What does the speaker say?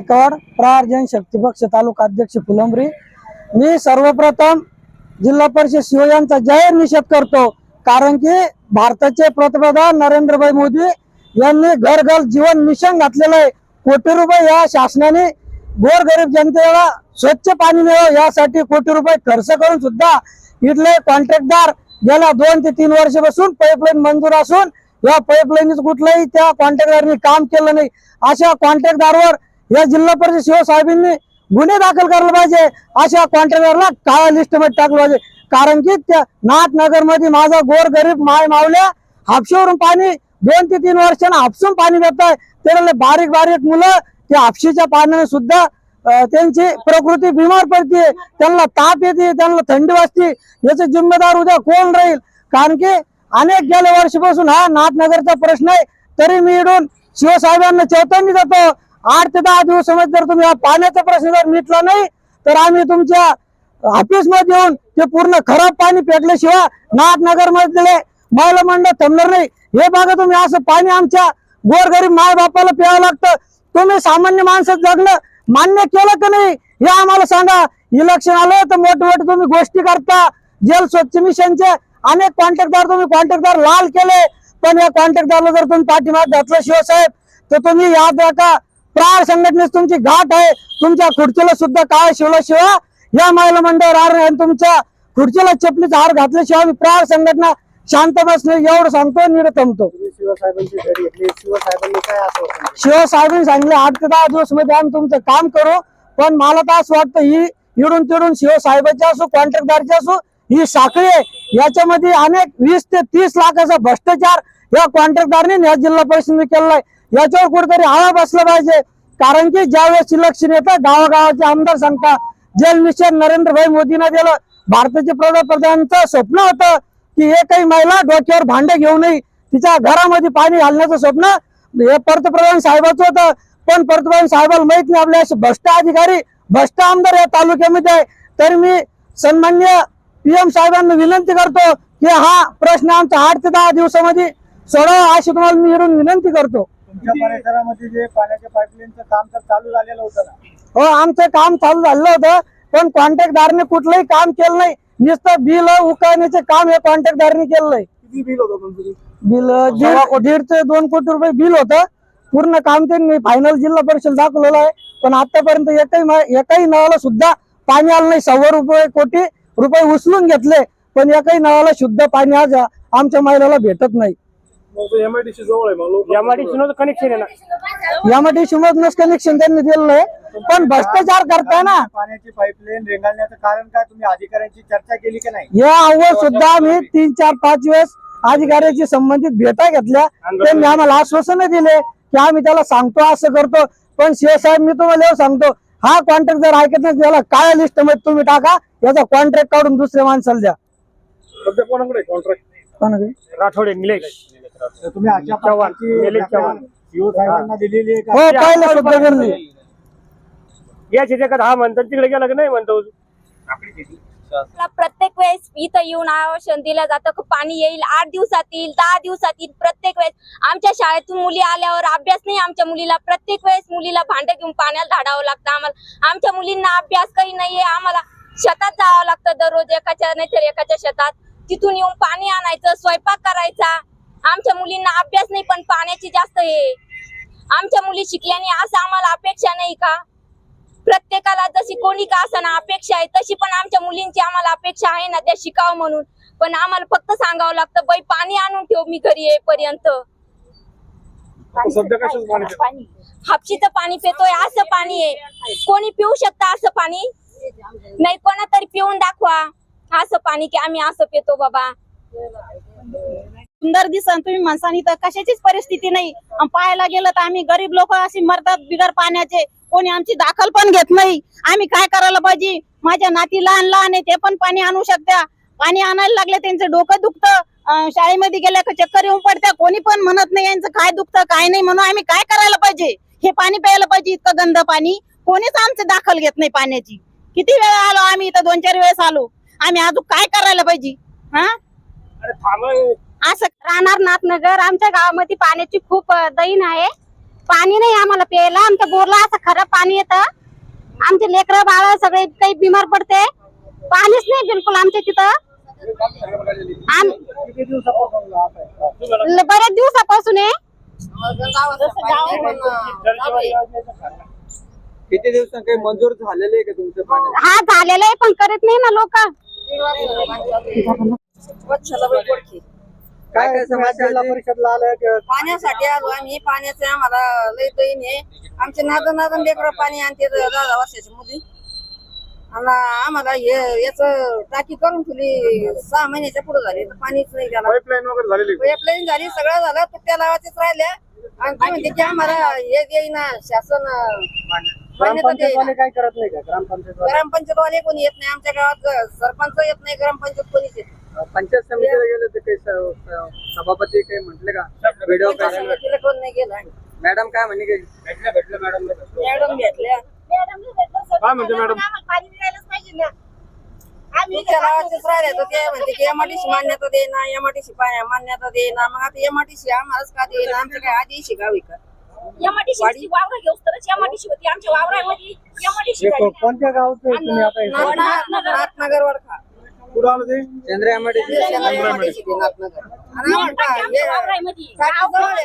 गायकवाड प्रहार जनशक्ती पक्ष तालुका अध्यक्ष फुलंबरी. मी सर्वप्रथम जिल्हा परिषद शिव यांचा जाहीर निषेध करतो कारण की भारताचे पंतप्रधान नरेंद्रभाई मोदी यांनी घर घर जीवन मिशन घातलेलं आहे. कोटी रुपये या शासनाने गोरगरीब जनतेला स्वच्छ पाणी मिळावं यासाठी कोटी रुपये खर्च करून सुद्धा इथले कॉन्ट्रॅक्टदार गेल्या दोन ते तीन वर्षापासून पाईपलाईन मंजूर असून या पाईपलाईनच कुठलंही त्या कॉन्ट्रॅक्टदारांनी काम केलं नाही. अशा कॉन्ट्रॅक्टदारवर या जिल्हा परिषद शिवसाहेबांनी गुन्हे दाखल करायला पाहिजे अशा कॉन्ट्रॅक्टरला काळ्या लिस्टमध्ये टाकलं पाहिजे. कारण की त्या नाथनगरमध्ये माझा गोर गरीब माय मावल्या हापशीवरून पाणी दोन ते तीन वर्षांना हापसून पाणी देत आहे त्याला बारीक बारीक मुलं त्या हापशीच्या पाण्याने सुद्धा त्यांची प्रकृती बिमार पडते त्यांना ताप येते त्यांना थंडी वाजते. याचे जिम्मेदार उद्या कोण राहील? कारण की अनेक गेल्या वर्षीपासून हा नाथनगरचा प्रश्न आहे. तरी मी इडून शिवसाहेबांना चैतन्य देतो आठ ते दहा दिवसामध्ये जर तुम्ही हा पाण्याचा प्रश्न जर मिटला नाही तर आम्ही तुमच्या ऑफिसमध्ये येऊन ते पूर्ण खराब पाणी पेटल्याशिवाय नाथनगर मधले महिला मंडळ थांबणार नाही. हे बघा तुम्ही असं पाणी आमच्या गोरगरीब मायबापाला प्यावं लागतं. तुम्ही सामान्य माणसं जगणं मान्य केलं का नाही हे आम्हाला सांगा. इलेक्शन आलं तर मोठ मोठे तुम्ही गोष्टी करता. जल स्वच्छ मिशनचे अनेक कॉन्ट्रॅक्टदार तुम्ही कॉन्ट्रॅक्टदार लाल केले. पण या कॉन्ट्रॅक्टदारला जर तुम्ही पाठीमाग घातलं शिवसाहेब तर तुम्ही याद राखा प्रार संघटनेस तुमची घाट आहे. तुमच्या खुर्चीला सुद्धा काय शिवल्याशिवाय या महिला मंडळ आणि तुमच्या खुर्चीला चपलीचा हार घातल्याशिवाय आम्ही प्रार संघटना शांत बसणे एवढं सांगतो नीड थांबतो? शिवसाहेबांनी सांगितले आठ ते दहा दिवसमध्ये आम्ही तुमचं काम करू पण मला तर असं वाटतं ही इडून तिडून शिवसाहेबाची असो कॉन्ट्रॅक्टदारची असो ही साखळी आहे. याच्यामध्ये अनेक वीस ते तीस लाखाचा भ्रष्टाचार या कॉन्ट्रॅक्टदारने या जिल्हा परिषदेने केलेला आहे. याच्यावर कुठेतरी आळा बसला पाहिजे. कारण की ज्यावेळेस इलेक्शन येतं गावागावाचे आमदार सांगता जल मिशन नरेंद्रभाई मोदींना दिलं भारताचे पंतप्रधानांचं स्वप्न होतं की एकही महिला डोक्यावर भांडे घेऊ नये तिच्या घरामध्ये पाणी घालण्याचं स्वप्न हे पंतप्रधान साहेबाचं होतं. पण पंतप्रधान साहेबाला माहीत नाही आपले असे भ्रष्ट अधिकारी भ्रष्ट आमदार या तालुक्यामध्ये आहे. तर मी सन्मान्य पीएम साहेबांना विनंती करतो की हा प्रश्न आमचा आठ ते दहा दिवसामध्ये सोडवा अशी तुम्हाला मी विनंती करतो. तुमच्या परिसरामध्ये जे पाण्याच्या पाईपलाईनचं काम तर चालू झालेलं होतं ना? हो आमचं काम चालू झालं होतं. पण कॉन्ट्रॅक्टदारने कुठलंही काम केलं नाही. नुसतं बिल उकळण्याचे काम हे कॉन्ट्रॅक्टदारने केलं नाही. किती बिल होतं तुमचं ते? बिल दीड दीड ते दोन कोटी रुपये बिल होतं. पूर्ण काम त्यांनी फायनल जिल्हा परिषद दाखवलेलं आहे. पण आतापर्यंत एकही मा- एकही नळाला सुद्धा पाणी आलं नाही. सव्वा रुपये कोटी रुपये उचलून घेतले. पण एकही नळाला शुद्ध पाणी आज आमच्या महिलाला भेटत नाही. एमआयडीसी जवळ आहे मग एमआयडीसी कनेक्शन आहे ना. यामध्ये कनेक्शन त्यांनी दिलेलं आहे. पण भ्रष्टाचार करताय ना. पाण्याची पाईपलाईन रेंगाळण्याचं कारण काय? तुम्ही अधिकाऱ्यांची चर्चा केली की नाही? या अव्वल सुद्धा आम्ही तीन चार पाच वेळेस अधिकाऱ्याची संबंधित भेटा घेतल्या. त्यांनी आम्हाला आश्वासन दिले की आम्ही त्याला सांगतो असं करतो. पण शिवसाहेब मी तुम्हाला एवढं सांगतो हा कॉन्ट्रॅक्ट जर ऐकत नाही त्याला काळ्या लिस्टमध्ये तुम्ही टाका याचा कॉन्ट्रॅक्ट काढून दुसऱ्या माणसाला द्या. सध्या कोणाकडे कॉन्ट्रॅक्ट कोणाकडे? राठोडे तुम्ही अशा प्रकारची दिलेली आहे हो सुद्धा याच्या जगात हा म्हणतात तिकडे गेला की नाही म्हणतो? प्रत्येक वेळेस इथं येऊन आवासन दिलं जातं की पाणी येईल आठ दिवसात येईल दहा दिवसात येईल प्रत्येक वेळेस. आमच्या शाळेतून मुली आल्यावर अभ्यास नाही आमच्या मुलीला प्रत्येक वेळेस मुलीला भांडे घेऊन पाण्याला धाडावं लागतं आम्हाला. आमच्या मुलींना अभ्यास काही नाहीये आम्हाला शेतात जावं लागतं दररोज एकाच्या नाहीतर एकाच्या शेतात. तिथून येऊन पाणी आणायचं स्वयंपाक करायचा. आमच्या मुलींना अभ्यास नाही पण पाण्याची जास्त हे आमच्या मुली शिकल्याने असं आम्हाला अपेक्षा नाही का? प्रत्येकाला जशी कोणी का असताना अपेक्षा आहे तशी पण आमच्या मुलींची आम्हाला अपेक्षा आहे ना त्या शिकावं म्हणून. पण आम्हाला फक्त सांगावं लागतं बाई पाणी आणून ठेव मी घरी येईपर्यंत. सध्या कशाच पाणी हापशीचं पाणी पितोय असं पाणी आहे. कोणी पिऊ शकता असं पाणी? नाही कोणा तरी पिऊन दाखवा. असं पाणी की आम्ही असं पितो बाबा. सुंदर दिसन तुम्ही माणसानी तर कशाचीच परिस्थिती नाही. पाहायला गेलं तर आम्ही गरीब लोक अशी मरतात बिगर पाण्याचे. कोणी आमची दाखल पण घेत नाही. आम्ही काय करायला पाहिजे? माझ्या नाती लहान लहान आहे ते पण पाणी आणू शकत्या. पाणी आणायला लागले त्यांचं डोकं दुखतं. शाळेमध्ये गेल्या का चक्कर येऊन पडत्या. कोणी पण म्हणत नाही यांचं काय दुखतं काय नाही म्हणून आम्ही काय करायला पाहिजे? हे पाणी प्यायला पाहिजे इतकं गंद पाणी. कोणीच आमचं दाखल घेत नाही पाण्याची. किती वेळा आलो आम्ही इथं दोन चार वेळेस आलो. आम्ही अजून काय करायला पाहिजे? हा? अरे असं राहणार नाथनगर. आमच्या गावामध्ये पाण्याची खूप दैन आहे. पाणी नाही आम्हाला प्यायला. आमच्या बोरला असं खराब पाणी येतं. आमचे लेकरं बाळ सगळे काही बिमार पडते. पाणीच नाही बिलकुल आमच्या तिथं. बऱ्याच दिवसापासून आहे. किती दिवसांनी काही मंजूर झालेले आहे का तुमचं पाणी? हा झालेलं आहे पण करत नाही ना लोक. काय काय तुम्ही आज समस्या जिल्हा आहे? परिषदला आलं की? पाण्यासाठी आलो आम्ही पाण्याचं आम्हाला लय दैन आहे. आमचे नादन नादन लेकरं पाणी आणते दहा दहा वर्षाची मुली. आणि आम्हाला हे याच टाकी करून ठेवली सहा महिन्याच्या पुढे झाली. तर पाणीच नाही त्याला पाईपलाईन वगैरे झालेली पाईपलाईन झाली सगळं झालं तर त्या लावायचेच राहिल्या. आणि ते म्हणते की आम्हाला हे देईना शासन ग्रामपंचायतवाले काय करत नाही का? ग्रामपंचायत ग्रामपंचायतवाले कोणी येत नाही आमच्या गावात सरपंच येत नाही ग्रामपंचायत कोणीच येत नाही. पंचायत समितीला गेले तर काही स- सभापती काही म्हटले का? व्हिडिओ पंचायत काय समितीला कोण नाही गेला मॅडम काय म्हणे काही? भेटलं भेटलं मॅडम मॅडम भेटल्या. काय म्हणते मॅडम? तुमच्या गावाचेच राहिले तर ते म्हणते की एमआरटीसी मान्यता देना एमआरटीसी मान्यता देना मग आता एमआरटीसी आम्हालाच का देईना? आमच्या काय आधी गाव आहे का? एमआयडीसी वावर घेऊस तरच एमआयडीसी होती. आमच्या वावरामध्ये एमआयडीसी हे को- कोणत्या गावचं आहे तुम्ही आता हे? नाथनगर. वडखा. कुठं आलं ते? चंद्र नाथनगर. आणि हे वावरामध्ये. जवळ आहे.